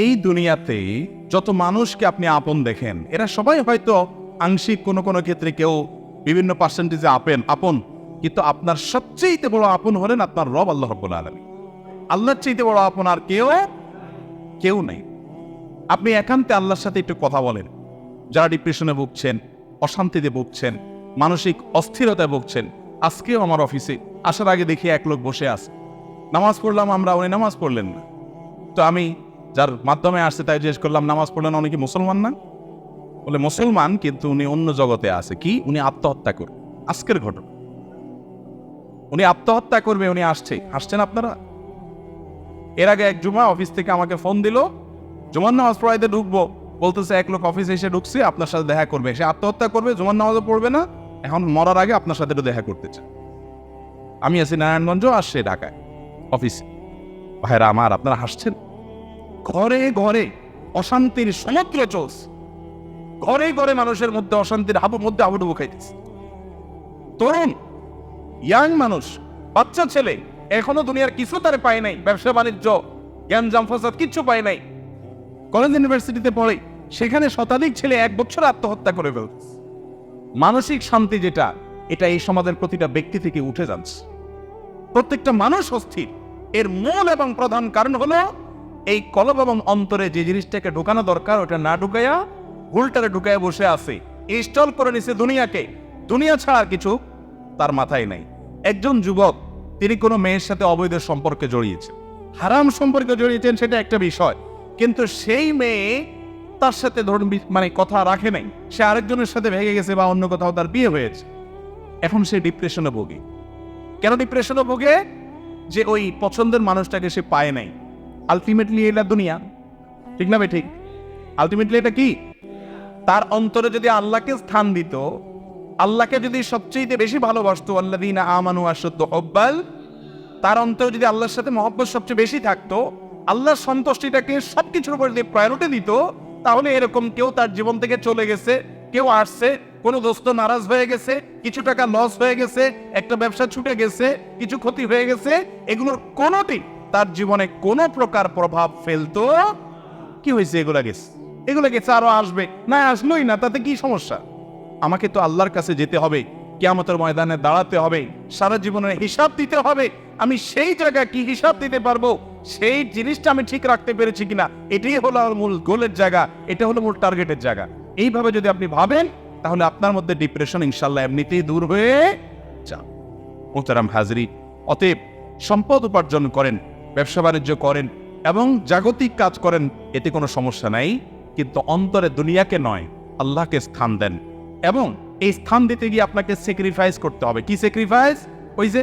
এই দুনিয়াতে যত মানুষকে আপনি আপন দেখেন, এরা সবাই হয়তো আংশিক কোনো কোনো ক্ষেত্রে কেউ বিভিন্ন পার্সেন্টেজে আপেন, আপন। কিন্তু আপনার সবচেয়ে বড় আপন হলেন আপনার রব আল্লাহ রব্বুল আলমী আল্লাহর চাইতে বড় আপন আর কেউ কেউ নেই। আপনি একান্তে আল্লাহর সাথে একটু কথা বলেন। যারা ডিপ্রেশনে ভুগছেন, অশান্তিতে ভুগছেন, মানসিক অস্থিরতায় ভুগছেন, আজকেও আমার অফিসে আসার আগে দেখি এক লোক বসে আছে। নামাজ পড়লাম আমরা, উনি নামাজ পড়লেন না। তো আমি যার মাধ্যমে আসছে তাই জিজ্ঞেস করলাম, নামাজ পড়লেন উনি কি মুসলমান না? বলে, মুসলমান, কিন্তু উনি অন্য জগতে আছে। কি? উনি আত্মহত্যা করবে আজকের ঘটনা। উনি আত্মহত্যা করবে, উনি আসছে। আসছেন আপনারা? এর আগে এক জুমা অফিস থেকে আমাকে ফোন দিল, জুমার নামাজ পড়াইতে ঢুকবো। বলতেছে, এক লোক অফিসে এসে ঢুকছে, আপনার সাথে দেখা করবে। সে আত্মহত্যা করবে, জুমার নামাজও পড়বে না, এখন মরার আগে আপনার সাথে একটু দেখা করতে চায় আমি আছি নারায়ণগঞ্জ, আসছে ঢাকায়, অফিসে। ভাইরা আমার, আপনারা হাসছেন? ঘরে ঘরে অশান্তির সমুদ্র চলছে। ঘরে ঘরে মানুষের মধ্যে অশান্তির হাবুর মধ্যে হাবুডুবু খাইতেছে। তরুণ ইয়াং মানুষ, বাচ্চা ছেলে, এখনও দুনিয়ার কিছু তার পায় নাই, ব্যবসা, বাণিজ্য জ্ঞানজাম ফসাদ কিচ্ছু পায় নাই। কলেজ ইউনিভার্সিটিতে পড়ে, সেখানে শতাধিক ছেলে এক বছর আত্মহত্যা করে ফেলছে মানসিক শান্তি যেটা, এটা এই সমাজের প্রতিটা ব্যক্তি থেকে উঠে যাচ্ছে। প্রত্যেকটা মানুষ অস্থির। এর মূল এবং প্রধান কারণ হলো এই কলব এবং অন্তরে যে জিনিসটাকে ঢুকানো দরকার, ওটা না ঢুকাইয়া ভুলটারে ঢুকাইয়া বসে আছে। ইনস্টল করে নিছে দুনিয়াকে। দুনিয়া ছাড়া কিছু তার মাথায় নাই। একজন যুবক, তিনি কোনো মেয়ের সাথে অবৈধ সম্পর্কে জড়িয়েছেন হারাম সম্পর্কে জড়িয়েছেন সেটা একটা বিষয়। কিন্তু সেই মেয়ে তার সাথে ধরুন মানে কথা রাখে নাই। সে আরেকজনের সাথে ভেঙে গেছে বা অন্য কোথাও তার বিয়ে হয়েছে। এখন সে ডিপ্রেশনে ভোগে। কেন ডিপ্রেশনে ভোগে? যে ওই পছন্দের মানুষটাকে সে পায় নাই। আলটিমেটলি এটা দুনিয়া। ঠিক না ভাই? ঠিক। আলটিমেটলি এটা কি? তার অন্তরে যদি আল্লাহকে স্থান দিত, আল্লাহকে যদি সবচেয়ে বেশি ভালোবাসতো আল্লাদিন আমানু আসদ্দ হব্বাল তার অন্তরে যদি আল্লাহর সাথে মহব্বত সবচেয়ে বেশি থাকতো, আল্লাহর সন্তুষ্টিটাকে সবকিছুর উপর দিয়ে প্রায়োরিটি দিত, তাহলে এরকম কেউ তার জীবন থেকে চলে গেছে, কেউ আসছে, কোনো দোস্ত নারাজ হয়ে গেছে, কিছু টাকা লস হয়ে গেছে, একটা ব্যবসা ছুটে গেছে, কিছু ক্ষতি হয়ে গেছে, এগুলোর কোনোটি তার জীবনে কোনো প্রকার প্রভাব ফেলতো? কি হয়েছে এগুলা গেছে এগুলো গেছে আরও আসবে। না, আসলোই না, তাতে কি সমস্যা? আমাকে তো আল্লাহর কাছে যেতে হবে, কেয়ামতের ময়দানে দাঁড়াতে হবে, সারা জীবনের হিসাব দিতে হবে। আমি সেই জায়গায় কি হিসাব দিতে পারব? সেই জিনিসটা আমি ঠিক রাখতে পেরেছি কিনা? এটাই হলো আমার মূল গোলের জায়গা, এটা হলো মূল টার্গেটের জায়গা। এইভাবে যদি আপনি ভাবেন, তাহলে আপনার মধ্যে ডিপ্রেশন ইনশাল্লাহ এমনিতেই দূর হয়ে যান মোহতারাম হাজরি, অতএব সম্পদ উপার্জন করেন ব্যবসা বাণিজ্য করেন এবং জাগতিক কাজ করেন, এতে কোনো সমস্যা নাই, কিন্তু অন্তরে দুনিয়াকে নয়, আল্লাহকে স্থান দেন। এবং এই স্থান দিতে গিয়ে আপনাকে স্যাক্রিফাইস করতে হবে। কি স্যাক্রিফাইস ওই যে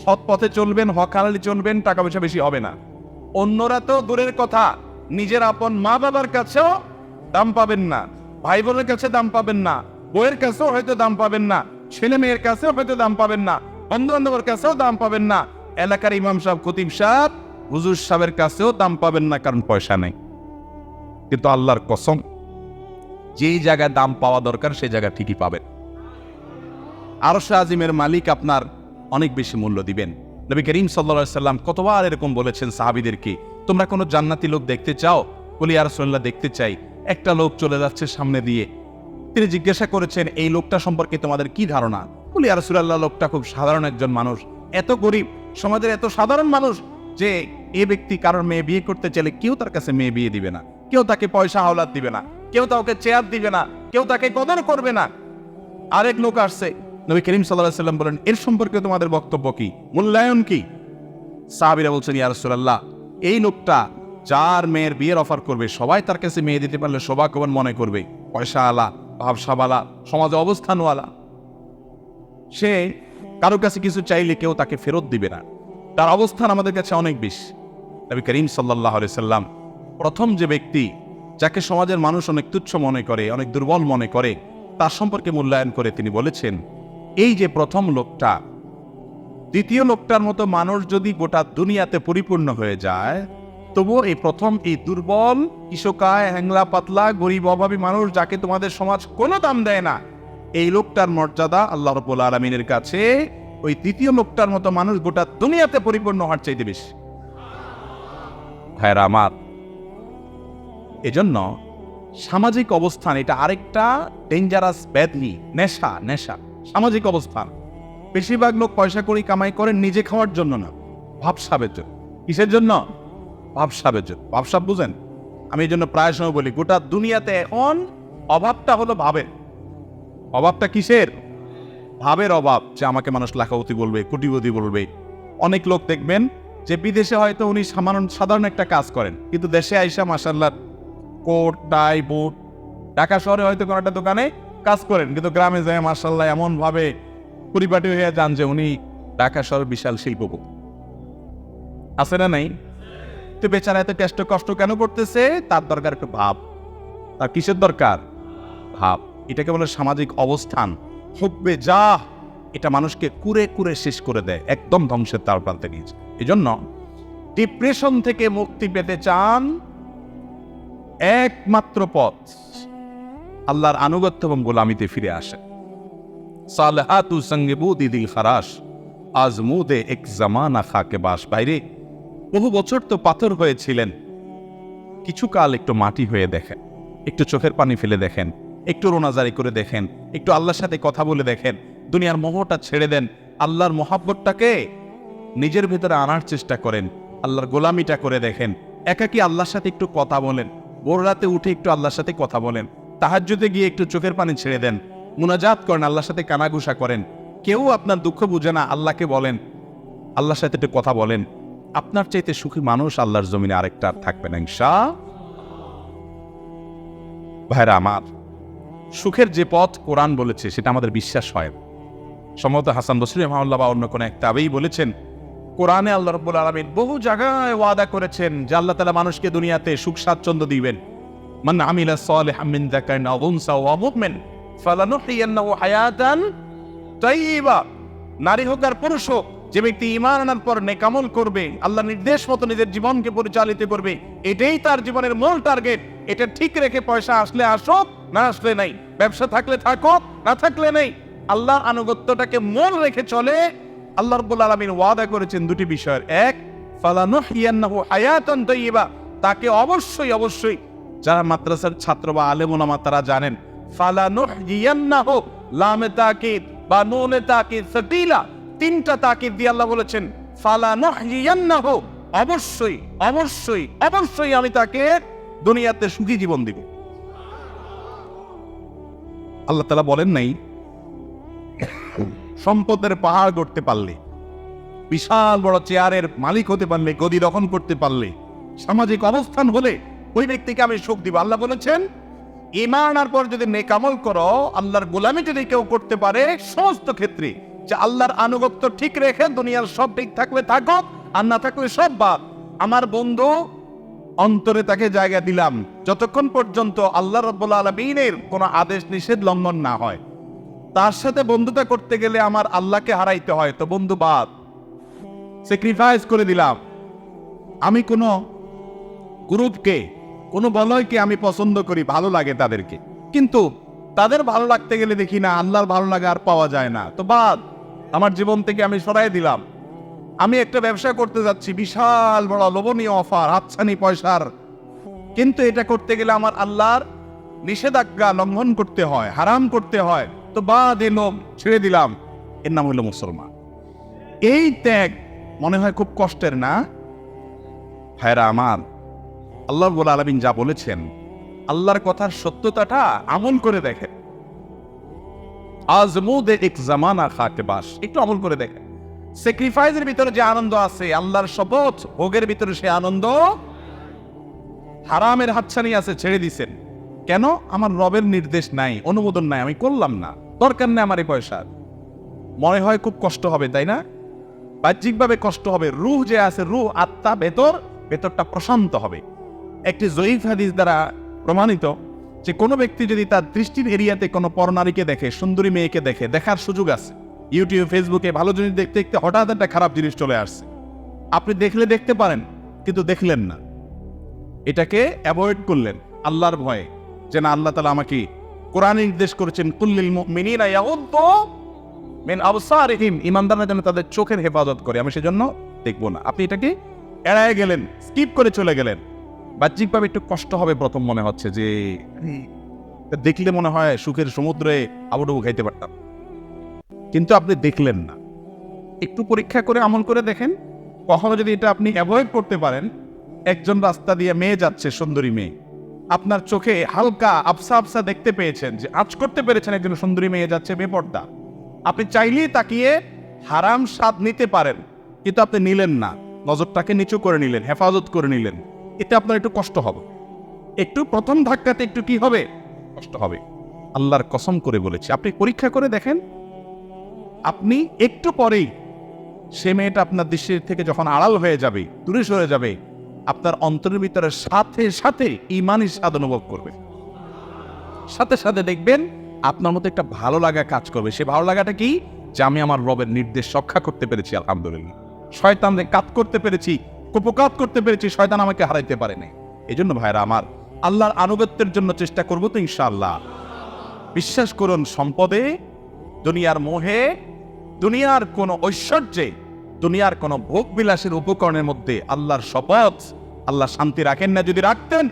সৎ পথে চলবেন, হক হালালি চলবেন, টাকা পয়সা বেশি হবে না। অন্যরা তো দূরের কথা, নিজের আপন মা বাবার কাছেও দাম পাবেন না, ভাই বোনের কাছে দাম পাবেন না বইয়ের কাছেও হয়তো দাম পাবেন না, ছেলে মেয়ের কাছেও হয়তো দাম পাবেন না বন্ধু বান্ধবের কাছেও দাম পাবেন না। এলাকার ইমাম সাহেব, খতিব সাহেব হুজুর সাহেবের কাছেও দাম পাবেন না, কারণ পয়সা নেই। কিন্তু আল্লাহর কসম, যেই জায়গায় দাম পাওয়া দরকার, সেই জায়গা ঠিকই পাবেন। আরশা আজিমের মালিক আপনার অনেক বেশি মূল্য দিবেন। নবী করিম সাল্লা সাল্লাম কতবার এরকম বলেছেন সাহাবিদেরকে তোমরা কোনো জান্নাতি লোক দেখতে চাও? বলি আরসোল্লাহ দেখতে চাই। একটা লোক চলে যাচ্ছে সামনে দিয়ে। তিনি জিজ্ঞাসা করেছেন, এই লোকটা সম্পর্কে তোমাদের কি ধারণা? বলি আরসুল্লাহ লোকটা খুব সাধারণ একজন মানুষ। এত গরিব, সমাজের এত সাধারণ মানুষ যে এ ব্যক্তি কারোর মেয়ে বিয়ে করতে চাইলে কেউ তার কাছে মেয়ে বিয়ে দিবে না। কেউ তাকে পয়সা হাওলাত দিবে না। কেউ তাকে চেয়ার দিবে না। কেউ তাকে কদর করবে না। আরেক লোক আসছে। নবী করিম সাল্লাহ সাল্লাম বলেন, এর সম্পর্কে তোমাদের বক্তব্য কি? মূল্যায়ন কি? সাহাবিরা বলছেন, ইয়া রাসূলুল্লাহ, এই লোকটা যার মেয়ের বিয়ের অফার করবে, সবাই তার কাছে মেয়ে দিতে পারলে শোভা কবন মনে করবে। পয়সা আলা ভাবসাবালা সমাজে অবস্থানওয়ালা। সে কারও কাছে কিছু চাইলে কেউ তাকে ফেরত দিবে না। তার অবস্থান আমাদের কাছে অনেক বেশি। নবী করিম সাল্লাহ সাল্লাম প্রথম যে ব্যক্তি যাকে সমাজের মানুষ অনেক তুচ্ছ মনে করে, অনেক দুর্বল মনে করে, তার সম্পর্কে মূল্যায়ন করে তিনি বলেছেন, এই যে প্রথম লোকটা, দ্বিতীয় লোকটার মতো মানুষ যদি গোটা দুনিয়াতে পরিপূর্ণ হয়ে যায়, তবুও এই প্রথম এই দুর্বল কৃষকায় হ্যাংলা পাতলা, গরিব, অভাবী মানুষ যাকে তোমাদের সমাজ কোনো দাম দেয় না, এই লোকটার মর্যাদা আল্লাহ রব্বুল আলমিনের কাছে, ওই দ্বিতীয় লোকটার মতো মানুষ গোটা দুনিয়াতে পরিপূর্ণ হওয়ার চাইতে বেশি। ভাইরা আমার। এজন্য সামাজিক অবস্থান, এটা আরেকটা ডেঞ্জারাস ব্যাধি, নেশা নেশা। সামাজিক অবস্থান। বেশিরভাগ লোক পয়সা করি কামাই করেন নিজে খাওয়ার জন্য না। ভাবসাবের জন্য কিসের জন্য? ভাবসাবের জন্য ভাবসাব বুঝেন? আমি এই জন্য প্রায় সময় বলি, গোটা দুনিয়াতে এখন অভাবটা হলো ভাবের। অভাবটা কিসের? ভাবের অভাব, যে আমাকে মানুষ লাখাপতি বলবে, কোটিপতি বলবে। অনেক লোক দেখবেন যে বিদেশে হয়তো উনি সামান্য সাধারণ একটা কাজ করেন, কিন্তু দেশে আইসা মাসাল্লাহ কোট টাই বুট ঢাকা শহরে হয়তো কোনো একটা দোকানে কাজ করেন, কিন্তু গ্রামে যায় মাসাল্লাহ এমনভাবে পরিপাটি হয়ে যান যে উনি ঢাকা শহর বিশাল শিল্পপতি। আছে না নাই? তো বেচারা এত কষ্ট কষ্ট কেন করতেছে? তার দরকার একটু ভাব। তার কিসের দরকার? ভাব। এটাকে বলে সামাজিক অবস্থান। হব্বে যা এটা মানুষকে কুরে কুরে শেষ করে দেয়, একদম ধ্বংসের তার প্রান্তে নিয়েছে এই জন্য ডিপ্রেশন থেকে মুক্তি পেতে চান একমাত্র পথ। আল্লাহর আনুগত্য এবং গোলামিতে ফিরে আসে সালহাতু খারাস এক জামানা খাকে বাস বাইরে। বহু বছর তো পাথর হয়েছিলেন। কিছু কাল একটু মাটি হয়ে দেখেন, একটু চোখের পানি ফেলে দেখেন, একটু রোনাজারি করে দেখেন, একটু আল্লাহর সাথে কথা বলে দেখেন, দুনিয়ার মোহটা ছেড়ে দেন, আল্লাহর মোহাব্বতটাকে নিজের ভেতরে আনার চেষ্টা করেন, আল্লাহর গোলামিটা করে দেখেন। একাকি আল্লাহর সাথে একটু কথা বলেন, ভোর রাতে উঠে একটু আল্লাহর সাথে কথা বলেন, তাহাজ্জুদে গিয়ে একটু চোখের পানি ছেড়ে দেন, মুনাজাত করেন, আল্লাহর সাথে কানাঘুষা করেন। কেউ আপনার দুঃখ বুঝে না, আল্লাহকে বলেন, আল্লাহর সাথে একটু কথা বলেন। আপনার চাইতে সুখী মানুষ আল্লাহর জমিনে আরেকটা আর থাকবে না ইনশা ভাইরা আমার, সুখের যে পথ কোরআন বলেছে, সেটা আমাদের বিশ্বাস হয় সম্ভবত হাসান বসরি বা অন্য কোনো একটা আবেই বলেছেন কোরআনে আল্লাহ রব্বুল আলমিন বহু জায়গায় ওয়াদা করেছেন যে আল্লাহ তালা মানুষকে দুনিয়াতে সুখ স্বাচ্ছন্দ্য দিবেন। আমিলা মিন ওয়া মুমিন ফালানুহইয়ান্নাহু হায়াতান নারী হোক আর পুরুষ হোক, যে ব্যক্তি ইমান আনার পর নেকামল করবে, আল্লাহ নির্দেশ মতো নিজের জীবনকে পরিচালিত করবে, এটাই তার জীবনের মূল টার্গেট। এটা ঠিক রেখে পয়সা আসলে আসুক, না আসলে নাই। ব্যবসা থাকলে থাকুক, না থাকলে নেই। আল্লাহ আনুগত্যটাকে মূল রেখে চলে আল্লাহ রব্বুল আলামিন ওয়াদা করেছেন দুটি বিষয়ের। এক ফালানুহিয়ান্নাহু হায়াতান তাইয়্যিবা তাকে অবশ্যই অবশ্যই যারা মাদ্রাসার ছাত্র বা আলেম ওলামা তারা জানেন। ফালানুহিয়ান্নাহু লামে তাকিদ বা নুনে তাকিদ, সাকিলা তিনটা তাকিদ দিয়ে আল্লাহ বলেছেন ফালানুহিয়ান্নাহু অবশ্যই অবশ্যই অবশ্যই আমি তাকে দুনিয়াতে সুখী জীবন দিব। আল্লাহ তালা বলেন নাই সম্পদের পাহাড় গড়তে পারলে, বিশাল বড় চেয়ারের মালিক হতে পারলে, গদি দখল করতে পারলে, সামাজিক অবস্থান হলে ওই ব্যক্তিকে আমি সুখ দিব। আল্লাহ বলেছেন ইমান আনার পর যদি নেকামল করো, আল্লাহর গোলামি যদি কেউ করতে পারে, সমস্ত ক্ষেত্রে যে আল্লাহর আনুগত্য ঠিক রেখে দুনিয়ার সব ঠিক থাকলে থাকুক আর না থাকলে সব বাদ। আমার বন্ধু, অন্তরে তাকে জায়গা দিলাম, যতক্ষণ পর্যন্ত আল্লাহ রব্বুল আলমিনের কোনো আদেশ নিষেধ লঙ্ঘন না হয়। তার সাথে বন্ধুতা করতে গেলে আমার আল্লাহকে হারাইতে হয়, তো বন্ধু বাদ। স্যাক্রিফাইস করে দিলাম। আমি কোনো গ্রুপকে, কোনো বলয়কে আমি পছন্দ করি, ভালো লাগে তাদেরকে। কিন্তু তাদের ভালো লাগতে গেলে দেখি না, আল্লাহর ভালো লাগা আর পাওয়া যায় না। তো বাদ, আমার জীবন থেকে আমি সরাই দিলাম। আমি একটা ব্যবসা করতে যাচ্ছি, বিশাল বড় লোভনীয় অফার, হাতছানি পয়সার। কিন্তু এটা করতে গেলে আমার আল্লাহর নিষেধাজ্ঞা লঙ্ঘন করতে হয়, হারাম করতে হয়। তো ছেড়ে দিলাম। এর নাম হলো মুসলমান। এই ত্যাগ মনে হয় খুব কষ্টের না? ভাইরা আমার, আল্লাহ বলে আলমিন যা বলেছেন, আল্লাহর কথার সত্যতাটা আমল করে দেখেন। আজমুদে এক জামানা খাকে বাস, একটু আমল করে দেখেন। স্যাক্রিফাইসের ভিতরে যে আনন্দ আছে, আল্লাহর শপথ, ভোগের ভিতরে সে আনন্দ, হারামের হাতছানি আছে, ছেড়ে দিছেন। কেন? আমার রবের নির্দেশ নাই, অনুমোদন নাই, আমি করলাম না। দরকার নেই আমার এই পয়সার। মনে হয় খুব কষ্ট হবে, তাই না? বাহ্যিকভাবে কষ্ট হবে, রুহ যে আছে, রুহ, আত্মা, ভেতর, ভেতরটা প্রশান্ত হবে। একটি জয়ীফ হাদিস দ্বারা প্রমাণিত যে কোনো ব্যক্তি যদি তার দৃষ্টির এরিয়াতে কোনো পরনারীকে দেখে, সুন্দরী মেয়েকে দেখে, দেখার সুযোগ আছে। ইউটিউব, ফেসবুকে ভালো জিনিস দেখতে দেখতে হঠাৎ একটা খারাপ জিনিস চলে আসছে। আপনি দেখলে দেখতে পারেন, কিন্তু দেখলেন না। এটাকে অ্যাভয়েড করলেন, আল্লাহর ভয়ে। যে না আল্লাহ তালা আমাকে কোরআন নির্দেশ করেছেন কুল্লিল মুমিনিনা ইয়াগুদ্দু মিন আবসারিহিম। ইমানদাররা যেন তাদের চোখের হেফাজত করে, আমি সেজন্য দেখব না। আপনি এটাকে এড়ায় গেলেন, স্কিপ করে চলে গেলেন। বাহ্যিকভাবে একটু কষ্ট হবে প্রথম মনে হচ্ছে যে দেখলে মনে হয় সুখের সমুদ্রে আবুডুবু খাইতে পারতাম। কিন্তু আপনি দেখলেন না। একটু পরীক্ষা করে আমল করে দেখেন, কখনো যদি এটা আপনি অ্যাভয়েড করতে পারেন, একজন রাস্তা দিয়ে মেয়ে যাচ্ছে, সুন্দরী মেয়ে। আপনার চোখে হালকা আফসা আফসা দেখতে পেয়েছেন যে আজ করতে পেরেছেন একজন সুন্দরী মেয়ে যাচ্ছে বেপর্দা। আপনি চাইলেই তাকিয়ে হারাম স্বাদ নিতে পারেন, কিন্তু আপনি নিলেন না। নজরটাকে নিচু করে নিলেন, হেফাজত করে নিলেন। এতে আপনার একটু কষ্ট হবে। একটু প্রথম ধাক্কাতে একটু কি হবে? কষ্ট হবে। আল্লাহর কসম করে বলেছি। আপনি পরীক্ষা করে দেখেন। আপনি একটু পরেই সে মেয়েটা আপনার দৃষ্টির থেকে যখন আড়াল হয়ে যাবে, দূরে সরে যাবে আপনার অন্তরের ভিতরে সাথে সাথে ইমানই স্বাদ অনুভব করবে। সাথে সাথে দেখবেন আপনার মতো একটা ভালো লাগা কাজ করবে। সে ভালো লাগাটা কি? যে আমি আমার রবের নির্দেশ রক্ষা করতে পেরেছি, আলহামদুলিল্লাহ। শয়তানকে কাত করতে পেরেছি, কুপকাত করতে পেরেছি, শয়তান আমাকে হারাইতে পারে নাই। এই জন্য ভাইরা আমার আল্লাহর আনুগত্যের জন্য চেষ্টা করব তো ইনশাআল্লাহ। বিশ্বাস করুন, সম্পদে দুনিয়ার মোহে, দুনিয়ার কোনো ঐশ্বর্যে, দুনিয়ার কোনো ভোগ বিলাসের উপকরণের মধ্যে আল্লাহর শপথ আল্লাহ শান্তি রাখেন না যদি রাখতেন,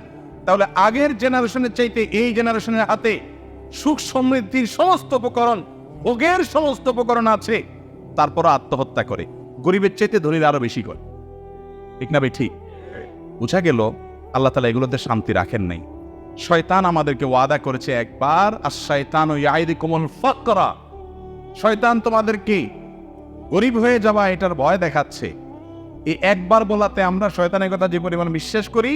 তাহলে আগের জেনারেশনের চাইতে এই জেনারেশনের হাতে সুখ সমৃদ্ধির সমস্ত উপকরণ, ভোগের সমস্ত উপকরণ আছে। তারপর আত্মহত্যা করে। গরিবের চাইতে ধনীর আরও বেশি করে। ঠিক না ঠিক। বুঝা গেল, আল্লাহ তালা এগুলোতে শান্তি রাখেন নাই। শয়তান আমাদেরকে ওয়াদা করেছে একবার আর শয়তান ওই আইরি কোমল ফাক করা শয়তান তোমাদেরকে গরিব হয়ে যাওয়া এটার ভয় দেখাচ্ছে। এই একবার বলাতে আমরা শয়তানের কথা যে পরিমাণ বিশ্বাস করি,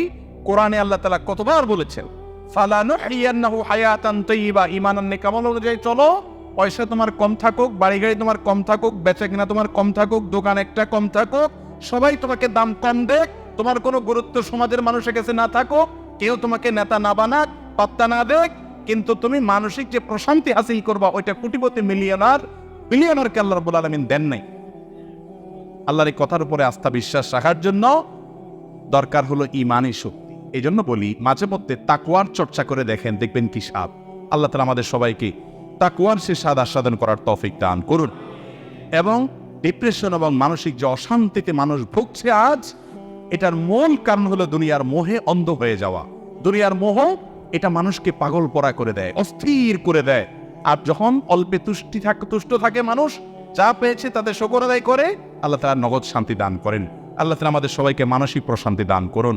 কোরআনে আল্লাহ তালা কতবার বলেছেন ফালানু হাইয়ান্নাহু হায়াতান তৈবা ইমানান নেকামল অনুযায়ী চলো, পয়সা তোমার কম থাকুক বাড়ি গাড়ি তোমার কম থাকুক বেচা কিনা তোমার কম থাকুক, দোকান একটা কম থাকুক, সবাই তোমাকে দাম কম দেখ, তোমার কোনো গুরুত্ব সমাজের মানুষের কাছে না থাকুক, কেউ তোমাকে নেতা না বানাক, পাত্তা না দেখ, কিন্তু তুমি মানসিক যে প্রশান্তি হাসিল করবা, ওইটা কোটিপতি মিলিয়নার বিলিয়নারকে আল্লাহ রব্বুল আলমিন দেন নাই। আল্লাহর এই কথার উপরে আস্থা বিশ্বাস রাখার জন্য দরকার হলো ইমানই শক্তি। এই জন্য বলি, মাঝে মধ্যে তাকুয়ার চর্চা করে দেখেন, দেখবেন কি স্বাদ। আল্লাহ তালা আমাদের সবাইকে তাকুয়ার সে স্বাদ আস্বাদন করার তৌফিক দান করুন। এবং ডিপ্রেশন এবং মানসিক যে অশান্তিতে মানুষ ভুগছে আজ, এটার মূল কারণ হলো দুনিয়ার মোহে অন্ধ হয়ে যাওয়া। দুনিয়ার মোহ এটা মানুষকে পাগল পরা করে দেয়, অস্থির করে দেয়। আর যখন অল্পে তুষ্টি থাকে, তুষ্ট থাকে মানুষ, যা পেয়েছে তাদের শকর আদায় করে আল্লাহ তালা নগদ শান্তি দান করেন। আল্লাহ তালা আমাদের সবাইকে মানসিক প্রশান্তি দান করুন।